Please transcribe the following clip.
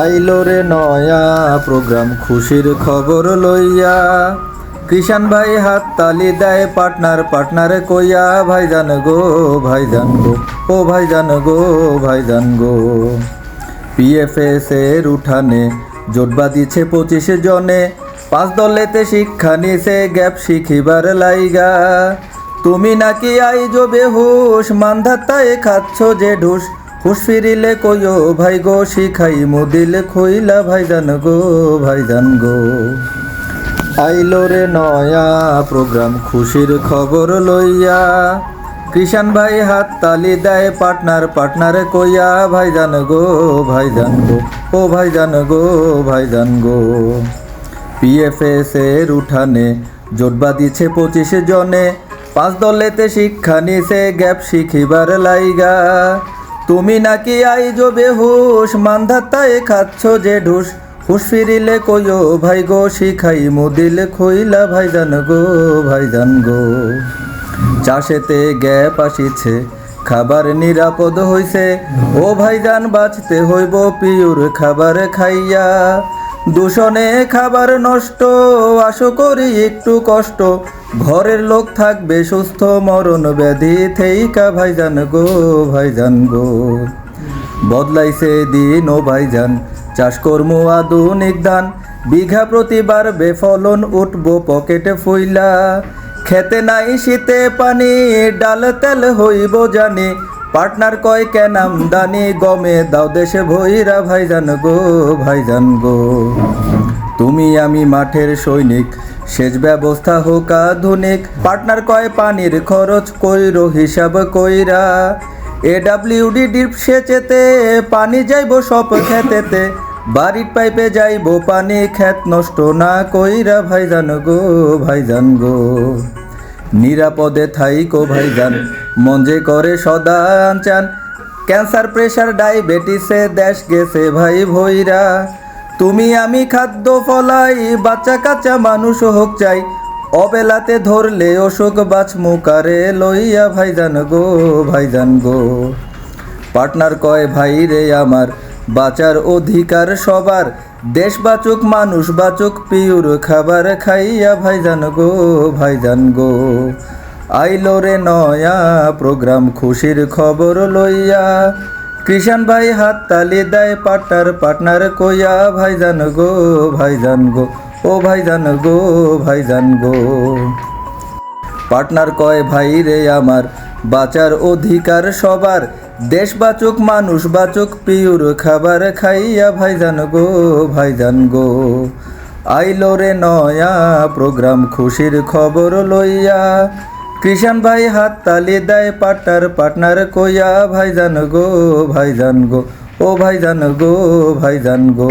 আইলো রে নয়া প্রোগ্রাম, খুশির খবর লইয়া। কিষান ভাই হাত তালি দেয় পার্টনার পার্টনারে কইয়া, ভাইজান গো ভাইজান গো, ও ভাইজান গো ভাইজান গো। পিএফএস এর উঠানে জোট বাঁধিছে পঁচিশ জনে। পাঁচ দলেতে শিক্ষা নিছে, গ্যাপ শিখিবার লাইগা। তুমি নাকি আইজো বেহুশ, মান্ধাতায় খাচ্ছ যে ঢুস। হুশ ফিরিলে কইও, ভাই গো, শিখাই মুদিলে খইলা ভাইজান গো ভাইজান গো। আইলো রে নয়া প্রোগ্রাম, খুশির খবর লইয়া। কিষান ভাই হাত তালি দেয় পার্টনার পার্টনারে কইয়া ভাইজান গো ভাইজান গো, ও ভাইজান গো ভাইজান গো। পিএফএস এর উঠানে জোট বাঁধিছে পঁচিশ জনে, পাঁচ দলেতে শিক্ষা নিছে, গ্যাপ শিখিবার লাইগা। তুমি নাকি আইজো বেহুশ, মান্ধাতায় খাচ্ছ যে ঢুস। হুশ ফিরিলে কইও, ভাই গো, শিখাই মুদিলে খইলা ভাইজান গো ভাইজান গো। চাষেতে গ্যাপ আসিছে, খাবার নিরাপদ হইছে। ও ভাইজান বাঁচতে হইব পিউর খাবার খাইয়া। দূষণে খাবার নষ্ট আশো করি একটু কষ্ট। ঘরের লোক থাকবে সুস্থ, মরণ ব্যাধি থেইকা ভাইজান গো ভাইজান গো। বদলাইছে দিন ও ভাইজান চাষ কর্ম আধুনিক দান। বিঘা প্রতিবার বেফলন উঠবো পকেটে ফুইলা। খেতে নাই শীতে পানি, ডাল তেল হইব জানি। পার্টনার কয় কেন আমদানি গমে? দাও দেশে ভৈরা ভাইজান গো ভাইজান গো। তুমি আমি মাঠের সৈনিক, সেচ ব্যবস্থা হোক আধুনিক। পার্টনার কয়, পানির খরচ কইর, হিসাব কইরা। এ ডাব্লিউডি ডিপ সেচেতে পানি যাইব সব খেতেতে বাড়ির পাইপে যাইব, পানি খেত নষ্ট না কইরা, ভাইজান গো ভাইজান গো। নিরাপদে থাইকো ভাইজান, মঞ্জে করে সদা চান ক্যান্সার, প্রেশার, ডায়াবেটিসে দেশ গেছে ভাই ভৈরা। তুমি আমি খাদ্য ফলাই, বাচ্চা কাচ্চা মানুষ হোক চাই। অবেলাতে ধরলে অসুখ বাছ মুকারে লইয়া ভাইজান গো ভাইজান গো। পার্টনার কয় ভাই রে আমার, বাঁচার অধিকার সবার। দেশ বাচুক মানুষ বাচুক পিউর খাবার খাইয়া ভাইজান গো ভাইজান গো। আইলো রে নয়া প্রোগ্রাম খুশির খবর লইয়া। কৃষাণ ভাই হাত তালি দেয় পার্টনার পার্টনার কইয়া, ভাইজান গো ভাইজান গো, ও ভাইজান গো ভাইজান গো। পার্টনার কয় ভাই রে আমার, বাঁচার অধিকার সবার। দেশ বাচুক মানুষ বাচুক পিউর খাবার খাইয়া ভাইজান গো ভাইজান গো। আইলো রে নয়া প্রোগ্রাম খুশির খবর লইয়া। কৃষাণ ভাই হাত তালি দেয় পার্টনার পার্টনার কইয়া, ভাইজান গো ভাইজান গো, ও ভাইজান গো ভাইজান গো।